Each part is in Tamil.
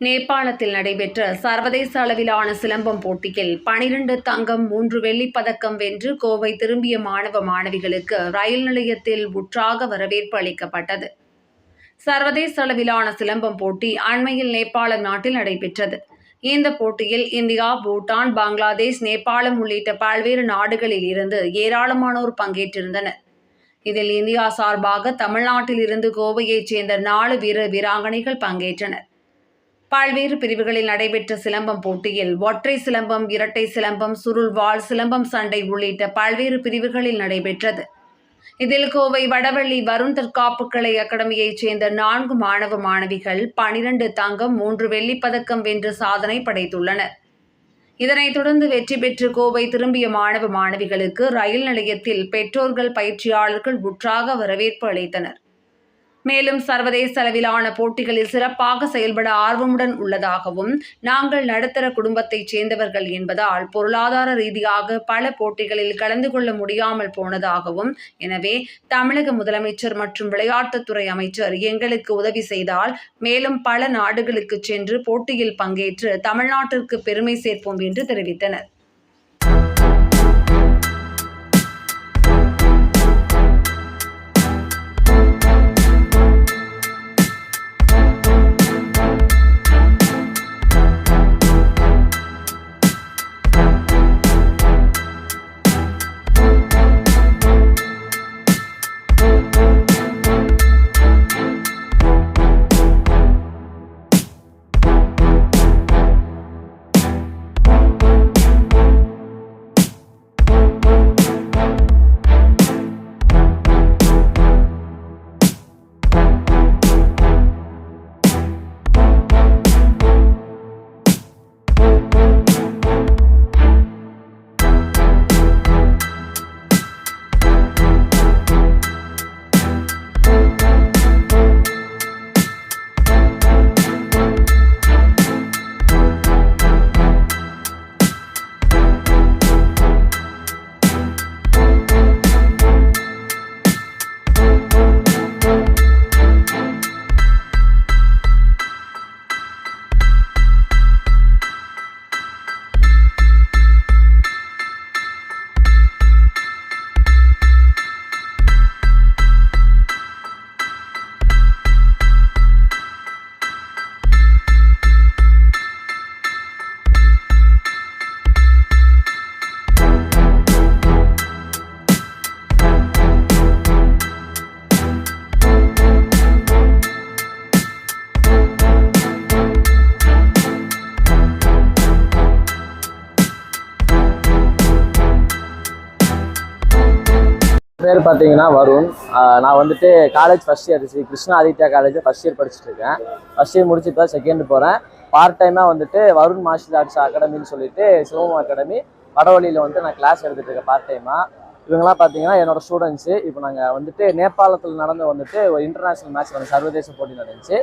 நேபாளத்தில் நடைபெற்ற சர்வதேச அளவிலான சிலம்பம் போட்டியில் பனிரெண்டு தங்கம் மூன்று வெள்ளிப்பதக்கம் வென்று கோவை திரும்பிய மாணவ மாணவிகளுக்கு ரயில் நிலையத்தில் உற்றாக வரவேற்பு அளிக்கப்பட்டது. சர்வதேச அளவிலான சிலம்பம் போட்டி அண்மையில் நேபாள நாட்டில் நடைபெற்றது. இந்த போட்டியில் இந்தியா பூட்டான் பங்களாதேஷ் நேபாளம் உள்ளிட்ட பல்வேறு நாடுகளில் இருந்து ஏராளமானோர் பங்கேற்றிருந்தனர். இதில் இந்தியா சார்பாக தமிழ்நாட்டில் இருந்து கோவையைச் சேர்ந்த நாலு வீரர் வீராங்கனைகள் பங்கேற்றனர். பல்வேறு பிரிவுகளில் நடைபெற்ற சிலம்பம் போட்டியில் ஒற்றை சிலம்பம் இரட்டை சிலம்பம் சுருள்வாள் சிலம்பம் சண்டை உள்ளிட்ட பல்வேறு பிரிவுகளில் நடைபெற்றது. இதில் கோவை வடவள்ளி வருண் தற்காப்பு கலை அகாடமியைச் சேர்ந்த நான்கு மாணவ மாணவிகள் பனிரெண்டு தங்கம் மூன்று வெள்ளிப் பதக்கம் வென்று சாதனை படைத்துள்ளனர். இதனைத் தொடர்ந்து வெற்றி பெற்று கோவை திரும்பிய மாணவ மாணவிகளுக்கு ரயில் நிலையத்தில் பெற்றோர்கள் பயிற்சியாளர்கள் உற்றாக வரவேற்பு அளித்தனர். மேலும் சர்வதேச அளவிலான போட்டிகளில் சிறப்பாக செயல்பட ஆர்வமுடன் உள்ளதாகவும் நாங்கள் நடுத்தர குடும்பத்தைச் சேர்ந்தவர்கள் என்பதால் பொருளாதார ரீதியாக பல போட்டிகளில் கலந்து கொள்ள முடியாமல் போனதாகவும் எனவே தமிழக முதலமைச்சர் மற்றும் விளையாட்டுத்துறை அமைச்சர் எங்களுக்கு உதவி செய்தால் மேலும் பல நாடுகளுக்கு சென்று போட்டியில் பங்கேற்று தமிழ்நாட்டிற்கு பெருமை சேர்ப்போம் என்று தெரிவித்தனர். பேர் பார்த்தீங்கன்னா வருண். நான் வந்துட்டு college first year Sri Krishna Aditya college first year படிச்சுட்டு இருக்கேன். ஃபர்ஸ்ட் இயர் முடிச்சு இப்போ செகண்ட் போகிறேன் பார்ட் டைமாக வந்துட்டு வருண் மார்ஷியல் ஆர்ட்ஸ் அகாடமின்னு சொல்லிட்டு சிவம் அகாடமி வடவழியில் வந்துட்டு நான் கிளாஸ் எடுத்துட்டு இருக்கேன் பார்ட் டைமாக இவங்கெல்லாம் பார்த்தீங்கன்னா என்னோட ஸ்டூடெண்ட்ஸு இப்போ நாங்கள் வந்துட்டு நேபாளத்தில் நடந்து வந்துட்டு ஒரு இன்டர்நேஷனல் மேட்ச் வந்து சர்வதேச போட்டி நடந்துச்சு.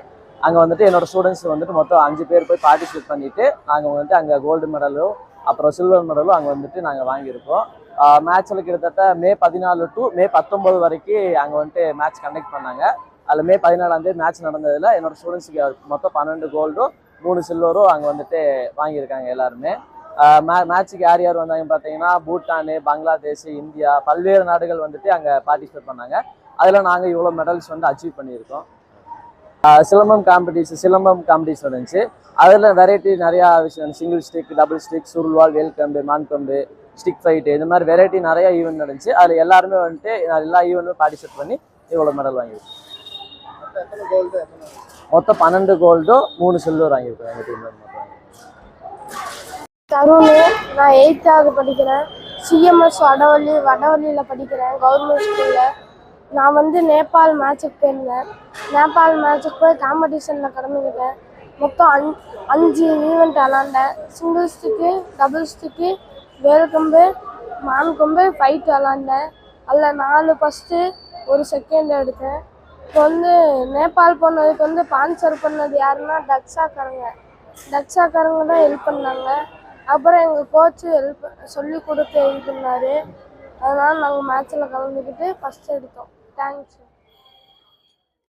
அங்கே வந்துட்டு என்னோட ஸ்டூடெண்ட்ஸ் வந்துட்டு மொத்தம் அஞ்சு பேர் போய் பார்ட்டிசிபேட் பண்ணிவிட்டு நாங்கள் வந்துட்டு அங்கே கோல்டு மெடலும் அப்புறம் சில்வர் மெடலும் அங்கே வந்துட்டு நாங்கள் வாங்கியிருக்கோம். மேட்ச்சில் கிட்டத்தட்ட மே பதினாலு டு மே பத்தொம்பது வரைக்கும் அங்கே வந்துட்டு மேட்ச் கண்டக்ட் பண்ணாங்க. அதில் மே பதினாலாந்தே மேட்ச் நடந்ததில் என்னோடய ஸ்டூடெண்ட்ஸுக்கு மொத்தம் பன்னெண்டு கோல்டும் மூணு சில்வரும் அங்கே வந்துட்டு வாங்கியிருக்காங்க எல்லாருமே. மே மேட்ச்சுக்கு யார் யார் வந்தாங்க பார்த்தீங்கன்னா பூட்டானு பங்களாதேஷ் இந்தியா பல்வேறு நாடுகள் வந்துட்டு அங்கே பார்ட்டிசிபேட் பண்ணாங்க. அதில் நாங்கள் இவ்வளோ மெடல்ஸ் வந்து அச்சீவ் பண்ணியிருக்கோம். சிலம்பம் காம்படிஷன் சிலம்பம் காம்படிஷன் இருந்துச்சு. அதில் வெரைட்டி நிறையா விஷயம் சிங்கிள் ஸ்டிக் டபுள் ஸ்டிக் சுருள்வால் வேல்கம்பு மான்கம்பு ஸ்டிக் ஃபைட்டு இந்த மாதிரி வெரைட்டி நிறைய ஈவெண்ட் நடந்துச்சு. அதில் எல்லாருமே வந்துட்டு நான் எல்லா ஈவெண்ட்டும் பார்ட்டிசிபேட் பண்ணி இவ்வளோ மெடல் வாங்கியிருக்கேன் மொத்தம் பன்னெண்டு கோல்டும் மூணு சில்வர் வாங்கியிருக்கேன் எங்கள் டீமில் மொத்தம் தருண் நான் எயித்தாவது படிக்கிறேன். சிஎம்எஸ் வடவள்ளி வடவள்ளியில் படிக்கிறேன் கவர்மெண்ட் ஸ்கூலில் நான் வந்து நேபாள் மேட்சுக்கு போயிருந்தேன். நேபாள் மேட்சுக்கு போய் காம்படிஷனில் கலந்துக்கிட்டேன் மொத்தம் அஞ் அஞ்சு ஈவெண்ட் விளாண்டேன் சிங்கிள் ஸ்டிக்கு டபுள் ஸ்டிக்கு வேல்கம்பு மான்கொம்பு ஃபைட் விளாண்டேன். அதில் நாலு ஃபஸ்ட்டு ஒரு செகண்ட் எடுத்தேன். இப்போ வந்து நேபாள் போனதுக்கு வந்து ஸ்பான்சர் பண்ணது யாருன்னா டக்ஸாக்காரங்க டக்ஸாக்காரங்க தான் ஹெல்ப் பண்ணாங்க. அப்புறம் எங்கள் கோச்சு ஹெல்ப் சொல்லி கொடுத்து இது பண்ணார். அதனால் நாங்கள் மேட்ச்சில் கலந்துக்கிட்டு ஃபஸ்ட் எடுத்தோம். தேங்க்ஸ்